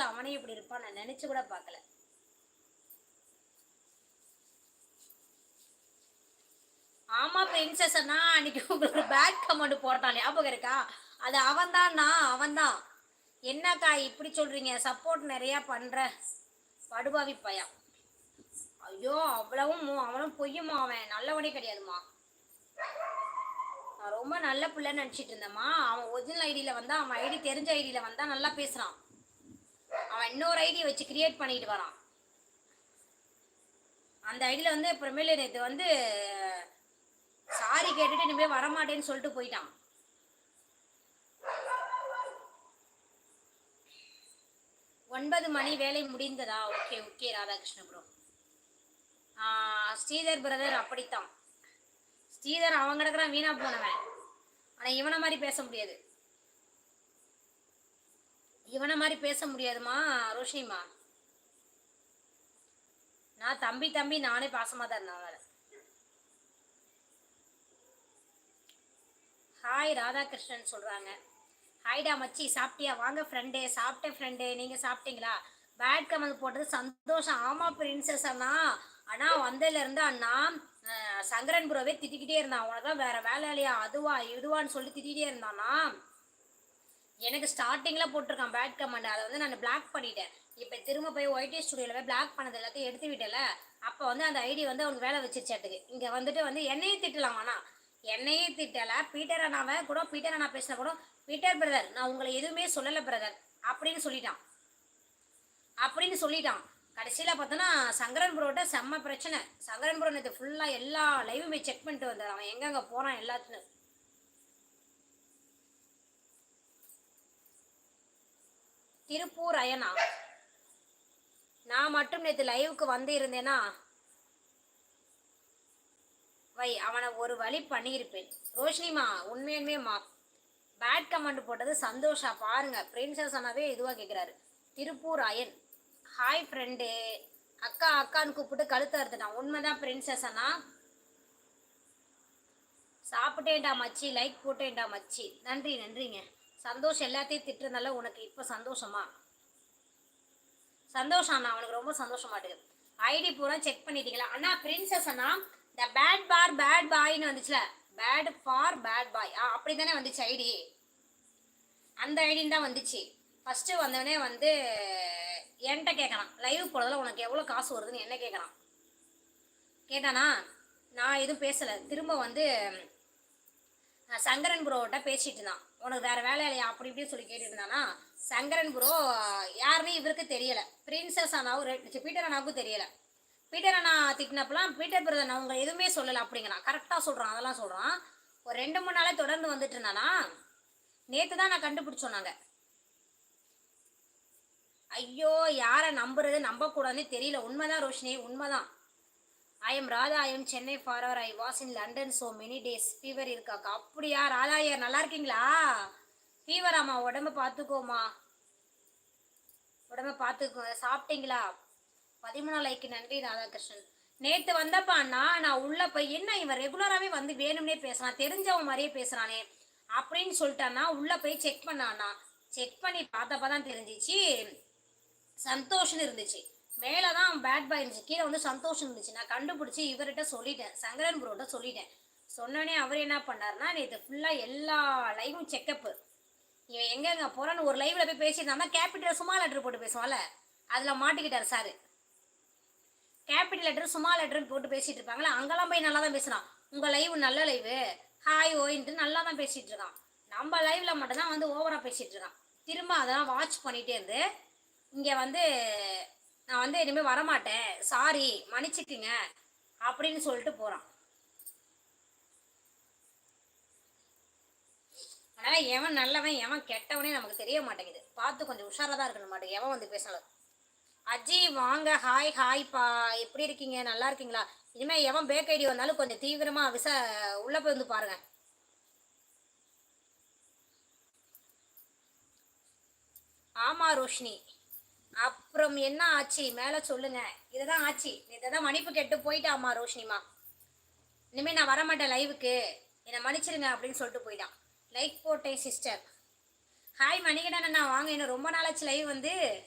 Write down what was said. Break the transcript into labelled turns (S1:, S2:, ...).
S1: அவனே இப்படி இருப்பான் நான் நினைச்சு கூட பார்க்கல. ஆமா பிரின்சஸ் அன்னைக்கு உங்களுக்கு பேட் கமெண்ட் போட்டான் ஞாபகம் இருக்கா? அது அவன்தான்ண்ணா அவன்தான். என்னக்கா இப்படி சொல்றீங்க? சப்போர்ட் நிறைய பண்ற படுபாவி பையன். ஐயோ அவ்வளவும் அவனும் பொய்யுமா அவன்? நல்லவனே கிடையாதுமா. நான் ரொம்ப நல்ல பிள்ளைன்னு நினச்சிட்டு இருந்தேம்மா. அவன் ஒரிஜினல் ஐடியில் வந்தால் அவன் ஐடி தெரிஞ்ச ஐடியில் வந்தால் நல்லா பேசுகிறான் அவன் இன்னொரு ஐடி வச்சு கிரியேட் பண்ணிட்டு வரான். அந்த ஐடியில் வந்து அப்புறமேலு நேற்று வந்து சாரி கேட்டுட்டு இனிமேல் வரமாட்டேன்னு சொல்லிட்டு போயிட்டான். ஒன்பது மணி வேலை முடிந்ததா? Okay okay Radhakrishna bro Sridhar brother அப்படித்தான். ஸ்ரீதர் அவன் கிடக்குறான் வீணா போனவன். ஆனால் இவனை மாதிரி பேச முடியாது. இவனை மாதிரி பேச முடியாதுமா ரோஷிமா நான் தம்பி தம்பி நானே பாசமாக தான் இருந்தேன் ஹாய் ராதாகிருஷ்ணன் சொல்கிறாங்க ஹாய்டா மச்சி சாப்பிட்டியா? வாங்க ஃப்ரெண்டே சாப்பிட்டேன் ஃப்ரெண்டே நீங்கள் சாப்பிட்டீங்களா? பேட் கமெண்ட் போட்டது சந்தோஷம். ஆமா பிரின்சஸ் அண்ணா. அண்ணா வந்ததுலேருந்து அண்ணா சங்கரன் புரோவே திட்டிக்கிட்டே இருந்தான். உனக்கு வேற வேலை இல்லையா? அதுவா இதுவான்னு சொல்லி திட்டிகிட்டே இருந்தானா? எனக்கு ஸ்டார்டிங்கில் போட்டிருக்கான் பேட் கமெண்ட் அதை வந்து நான் பிளாக் பண்ணிட்டேன். இப்போ திரும்ப போய் ஒயிட்டே ஸ்டுடியோவில் போய் பிளாக் பண்ணது எல்லாத்தையும் எடுத்து விட்டல அப்போ வந்து அந்த ஐடி வந்து அவனுக்கு வேலை வச்சிருச்சாட்டுக்கு. இங்கே வந்துட்டு வந்து என்னையே திட்டலாம் ஆனால் என்னையே திட்டலை. பீட்டர் அண்ணாவை கூட பீட்டர் அண்ணா பேசினா கூட பீட்டர் பிரதர் நான் உங்களை எதுவுமே சொல்லலை பிரதர் அப்படின்னு சொல்லிட்டான். அப்படின்னு சொல்லிட்டான். கடைசியில் பார்த்தோன்னா சங்கரன் ப்ரோட்ட செம்ம பிரச்சனை. சங்கரன் ப்ரோ நேற்று ஃபுல்லாக எல்லா லைவுமே செக் பண்ணிட்டு வந்தார். அவன் எங்கெங்கே போகிறான் எல்லாத்துலையும் திருப்பூர் அயனா. நான் மட்டும் நேற்று லைவுக்கு வந்து இருந்தேனா வை அவனை ஒரு வழி பண்ணியிருப்பேன். ரோஷினிமா உண்மையுமேம்மா பேட் கமெண்ட் போட்டது சந்தோஷா பாருங்க. பிரின்சஸ் அண்ணாவே இதுவாக கேட்குறாரு திருப்பூர் அயன். ஹாய் ஃப்ரெண்டு அக்கா அக்கான்னு கூப்பிட்டு கழுத்து அறுத்துட்டான். உண்மைதான் பிரின்சஸ் அண்ணா சாப்பிட்டேன்டா மச்சி. லைக் போட்டேன்டா மச்சி. நன்றி நன்றிங்க. சந்தோஷம் எல்லாத்தையும் திட்டுறதுனால உனக்கு இப்போ சந்தோஷமா? சந்தோஷம் அண்ணா அவனுக்கு ரொம்ப சந்தோஷமாட்டுது ஐடி பூரா செக் பண்ணிட்டீங்களா? அண்ணா பிரின்சஸ் அண்ணா இந்த பேட் பார் பேட் பாய்னு வந்துச்சுல. பேட் ஃபார் பேட் பாய் ஆ அப்படி தானே வந்துச்சு ஐடி அந்த ஐடின்னு தான் வந்துச்சு. ஃபஸ்ட்டு வந்தவனே வந்து என்கிட்ட கேட்குறான். லைவ் போடுறதுல உனக்கு எவ்வளோ காசு வருதுன்னு என்ன கேட்குறான்? கேட்டானா நான் எதுவும் பேசலை. திரும்ப வந்து நான் சங்கரன் புரோட்ட பேசிட்டு இருந்தான். உனக்கு வேற வேலை இல்லையா? அப்படி இப்படின்னு சொல்லி கேட்டுருந்தானா சங்கரன் ப்ரோ யாருன்னு இவருக்கு தெரியல. பிரின்சஸ் அண்ணாவும் பீட்டர் அண்ணாவுக்கும் தெரியல. பீட்டர் அண்ணா திட்டினப்பெல்லாம் பீட்டர் பிரதர் நான் எதுவுமே சொல்லலை அப்படிங்கிறான். கரெக்டாக சொல்கிறான் அதெல்லாம் சொல்கிறான் ஒரு ரெண்டு மூணு நாளே தொடர்ந்து வந்துட்டு இருந்தானா நேற்று தான் நான் கண்டுபிடிச்சோம்னாங்க ஐயோ யாரை நம்புறது நம்பக்கூடாதுன்னு தெரியல. உண்மைதான் ரோஷினி உண்மைதான். I am Radha I am Chennai forever I was in London so many days fever இருக்காக்கா அப்படியா? ராதா ஐயர் நல்லா இருக்கீங்களா? ஃபீவராம்மா உடம்ப பார்த்துக்கோமா. உடம்ப பார்த்துக்கோ சாப்பிட்டீங்களா? பதிமூணு லைக்கு நன்றி ராதாகிருஷ்ணன். நேற்று வந்தப்பா அண்ணா நான் உள்ள போய் என்ன இவன் ரெகுலராகவே வந்து வேணும்னே பேசுறான் தெரிஞ்சவன் மாதிரியே பேசுறானே அப்படின்னு சொல்லிட்டான்னா உள்ள போய் செக் பண்ணாண்ணா செக் பண்ணி பார்த்தப்ப தான் தெரிஞ்சிச்சு. சந்தோஷம் இருந்துச்சு. மேலே தான் பேட் பாய் இருந்துச்சு. கீழே வந்து சந்தோஷம் இருந்துச்சு. நான் கண்டுபிடிச்சி இவர்கிட்ட சொல்லிட்டேன். சங்கரன் ப்ரோட்ட சொல்லிட்டேன். சொன்னோடனே அவர் என்ன பண்ணாருன்னா நேற்று ஃபுல்லாக எல்லா லைவும் செக்கப்பு இவன் எங்கெங்க போகிறான்னு ஒரு லைவில் போய் பேசியிருந்தாங்க கேபிட்டல் சும்மா லெட்ரு போட்டு பேசுவான்ல? அதில் மாட்டிக்கிட்டார் சார் கேபிட்டல் லெட்டர் சும்மா லெட்ருன்னு போட்டு பேசிட்டு இருப்பாங்களே அங்கெல்லாம் போய் நல்லா தான் பேசுகிறான் உங்கள் லைவ் நல்ல லைவு ஹாய் ஓயின்ட்டு நல்லா தான் பேசிகிட்டு இருக்கான். நம்ம லைவில் மட்டும்தான் வந்து ஓவராக பேசிகிட்டு இருக்கான். திரும்ப அதெல்லாம் வாட்ச் பண்ணிகிட்டே இருந்து இங்கே வந்து நான் வந்து இனிமேல் வரமாட்டேன். சாரி மன்னிச்சுக்குங்க. அப்படின்னு சொல்லிட்டு போகிறான் அதனால் எவன் நல்லவன் எவன் கெட்டவனே நமக்கு தெரிய மாட்டேங்குது. பார்த்து கொஞ்சம் உஷாராக தான் இருக்கணும் மாட்டேங்குது. எவன் வந்து பேசினாலும். அஜி வாங்க ஹாய் ஹாய்ப்பா எப்படி இருக்கீங்க? நல்லா இருக்கீங்களா? இனிமேல் எவன் பேக் ஐடி வந்தாலும் கொஞ்சம் தீவிரமாக விச உள்ளே போய் வந்து பாருங்க. ஆமாம் ரோஷினி. அப்புறம் என்ன ஆச்சு? மேலே சொல்லுங்க. இதுதான் ஆச்சு. இதை தான் மன்னிப்பு கேட்டு போயிட்டாமா ரோஷினிமா. இனிமேல் நான் வரமாட்டேன் லைவுக்கு. என்னை மன்னிச்சிருங்க அப்படின்னு சொல்லிட்டு போயிட்டான். லைக் போட்டேன் சிஸ்டர். ஹாய் மணிகண்டன் நான் வாங்க இன்னும் ரொம்ப நாளாச்சு லைவ் வந்து.